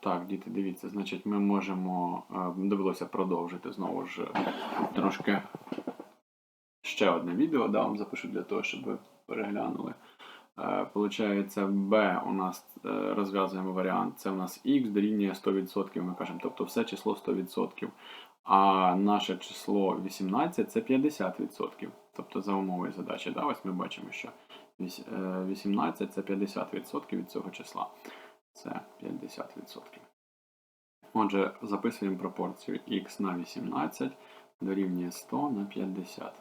Так, діти, дивіться, значить, ми можемо. довелося продовжити знову ж трошки ще одне відео, да, вам запишу для того, щоб ви переглянули. Е, Получається, B у нас е, розв'язуємо варіант, це у нас x дорівнює 100%, ми кажемо, тобто все число 100%. А наше число 18 це 50%. Тобто за умовою задачі. Да, ось ми бачимо, що е, 18 це 50% від цього числа. Це 50%. Отже, записуємо пропорцію x на 18 дорівнює 100 на 50.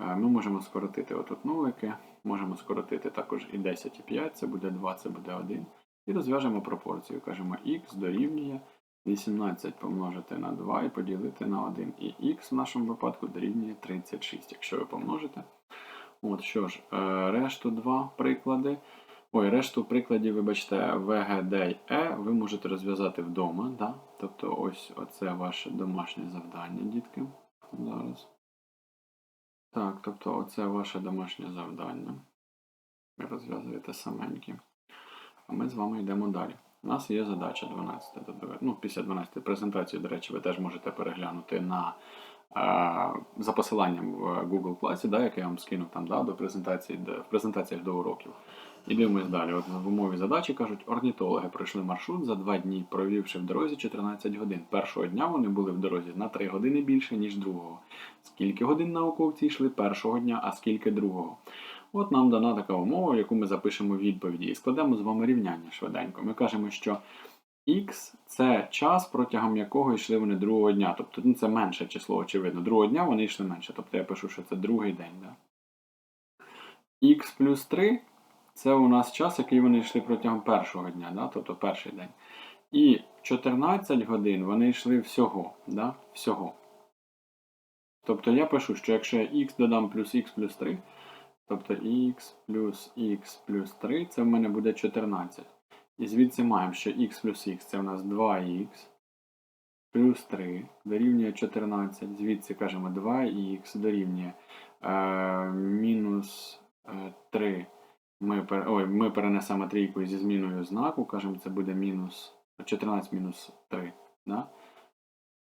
Е, Ми можемо скоротити отут нулики, можемо скоротити також і 10, і 5, це буде 2, це буде 1. І розв'яжемо пропорцію. Кажемо x дорівнює 18 помножити на 2 і поділити на 1. І x в нашому випадку дорівнює 36, якщо ви помножите. От що ж, е, решту два приклади. Ой, решту прикладів, вибачте, В, Г, Д Е ви можете розв'язати вдома. Да? Тобто ось оце ваше домашнє завдання, дітки. Зараз. Так, тобто оце ваше домашнє завдання. Ви розв'язуєте саменькі. А ми з вами йдемо далі. У нас є задача 12 додавати. Ну, після 12 презентації, до речі, ви теж можете переглянути на е, за посиланням в Google класі, да, яке я вам скинув там да, до презентації, в презентаціях до уроків. І дивимось далі. От в умові задачі кажуть, орнітологи пройшли маршрут за 2 дні, провівши в дорозі 14 годин. Першого дня вони були в дорозі на 3 години більше, ніж другого. Скільки годин науковці йшли першого дня, а скільки другого? От нам дана така умова, в яку ми запишемо відповіді і складемо з вами рівняння швиденько. Ми кажемо, що Х це час, протягом якого йшли вони другого дня. Тобто ну, це менше число, очевидно. Другого дня вони йшли менше. Тобто я пишу, що це другий день. Да? Х плюс 3 це у нас час, який вони йшли протягом першого дня, да? тобто перший день. І 14 годин вони йшли всього. Да? всього. Тобто я пишу, що якщо я х додам плюс х плюс 3, тобто х плюс х плюс 3, це в мене буде 14. І звідси маємо, що х плюс х це у нас 2х плюс 3 дорівнює 14. Звідси кажемо 2х дорівнює е, мінус е, 3. Ми, ой, ми перенесемо трійку зі зміною знаку, кажемо, це буде мінус 14 мінус 3. Да?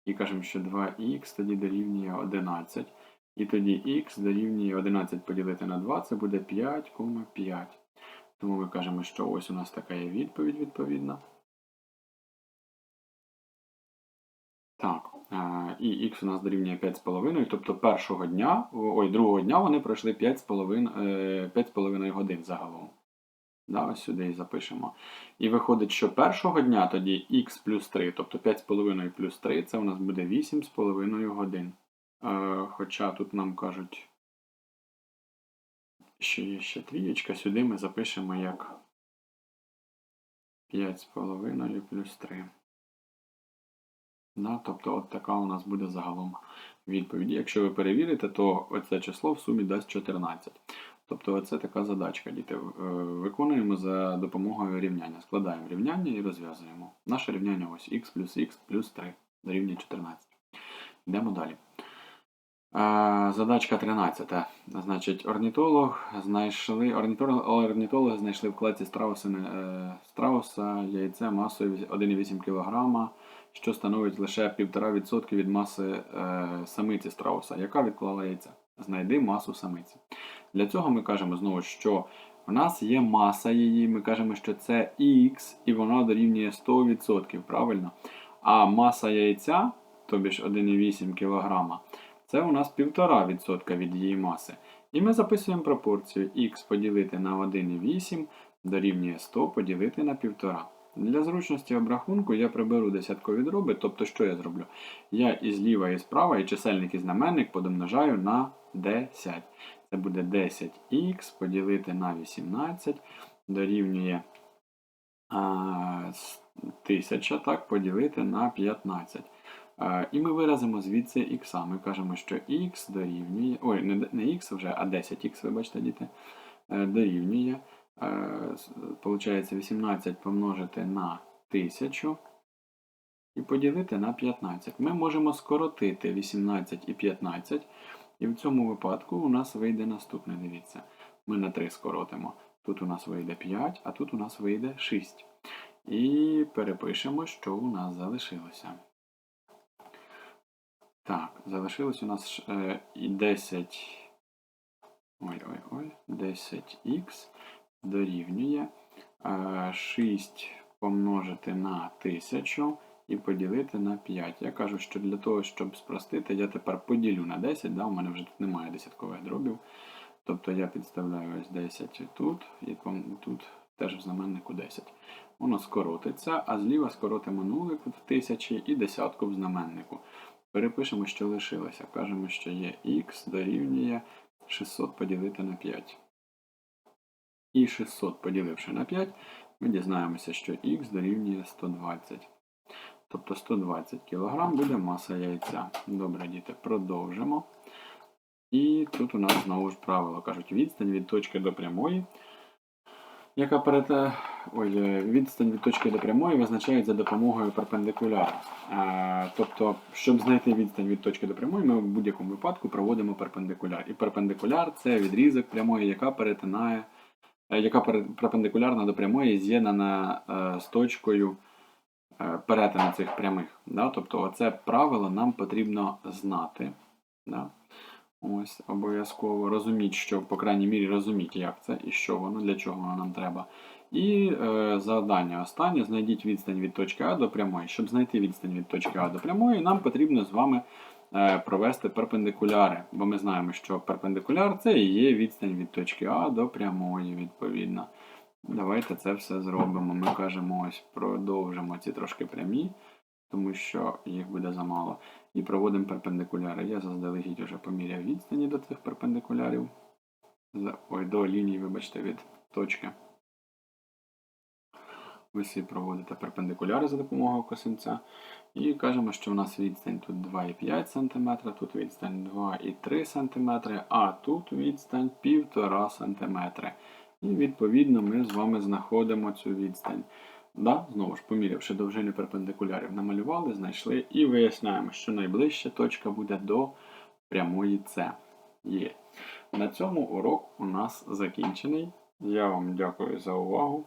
І кажемо, що 2х тоді дорівнює 11. І тоді х дорівнює 11 поділити на 2, це буде 5,5. Тому ми кажемо, що ось у нас така є відповідь відповідна. Так, і х у нас дорівнює 5,5, тобто першого дня, ой, другого дня вони пройшли 5,5 е, 5,5 годин загалом. Да, ось сюди і запишемо. І виходить, що першого дня тоді х плюс 3, тобто 5,5 плюс 3, це у нас буде 8,5 годин. Е, Хоча тут нам кажуть, що є ще трієчка, сюди ми запишемо як 5,5 плюс 3. Да, тобто от така у нас буде загалом відповідь. Якщо ви перевірите, то оце число в сумі дасть 14. Тобто оце така задачка, діти. Е, Виконуємо за допомогою рівняння. Складаємо рівняння і розв'язуємо. Наше рівняння ось х плюс х плюс 3 дорівнює 14. Йдемо далі. Е, Задачка 13. Значить, орнітолог знайшли, орнітолог, знайшли в кладці страуса, е, страуса яйце масою 1,8 кг, що становить лише 1,5% від маси е, самиці страуса, яка відклала яйце. Знайди масу самиці. Для цього ми кажемо знову, що в нас є маса її, ми кажемо, що це Х, і вона дорівнює 100%, правильно? А маса яйця, тобі ж 1,8 кг, це у нас 1,5% від її маси. І ми записуємо пропорцію х поділити на 1,8 дорівнює 100 поділити на 1,5. Для зручності обрахунку я приберу десяткові дроби, тобто що я зроблю? Я і зліва, і справа, і чисельник, і знаменник подомножаю на 10. Це буде 10х поділити на 18 дорівнює а, 1000, так, поділити на 15. А, І ми виразимо звідси х. Ми кажемо, що х дорівнює. Ой, не, не х вже, а 10х, вибачте, діти, е, дорівнює. Е, Получається 18 помножити на 1000 і поділити на 15. Ми можемо скоротити 18 і 15. І в цьому випадку у нас вийде наступне, дивіться. Ми на 3 скоротимо. Тут у нас вийде 5, а тут у нас вийде 6. І перепишемо, що у нас залишилося. Так, залишилось у нас е, 10. Ой-ой-ой, 10х дорівнює е, 6 помножити на 1000 і поділити на 5. Я кажу, що для того, щоб спростити, я тепер поділю на 10, да, у мене вже тут немає десяткових дробів. Тобто я підставляю ось 10 тут, і тут теж в знаменнику 10. Воно скоротиться, а зліва скоротимо нулик в тисячі і десятку в знаменнику. Перепишемо, що лишилося. Кажемо, що є х дорівнює 600 поділити на 5. І 600 поділивши на 5, ми дізнаємося, що х дорівнює 120. Тобто 120 кг буде маса яйця. Добре, діти, продовжимо. І тут у нас знову ж правило кажуть відстань від точки до прямої. Яка перед... Ой, е, відстань від точки до прямої визначають за допомогою перпендикуляра. Е, тобто, щоб знайти відстань від точки до прямої, ми в будь-якому випадку проводимо перпендикуляр. І перпендикуляр це відрізок прямої, яка перетинає, е, яка перпендикулярна до прямої з'єднана е, з точкою е, перетину цих прямих. Тобто, оце правило нам потрібно знати. Ось обов'язково розуміть, що, по крайній мірі, розуміть, як це і що воно, для чого воно нам треба. І е, завдання останнє: знайдіть відстань від точки А до прямої. Щоб знайти відстань від точки А до прямої, нам потрібно з вами е, провести перпендикуляри. Бо ми знаємо, що перпендикуляр це і є відстань від точки А до прямої, відповідно. Давайте це все зробимо. Ми кажемо, ось продовжимо ці трошки прямі, тому що їх буде замало. І проводимо перпендикуляри. Я заздалегідь вже поміряв відстані до цих перпендикулярів. Ой, до лінії, вибачте, від точки. Ви всі проводите перпендикуляри за допомогою косинця. І кажемо, що у нас відстань тут 2,5 см, тут відстань 2,3 см, а тут відстань 1,5 см. І відповідно ми з вами знаходимо цю відстань. Да, знову ж помірявши довжини перпендикулярів, намалювали, знайшли і виясняємо, що найближча точка буде до прямої С. Є. На цьому урок у нас закінчений. Я вам дякую за увагу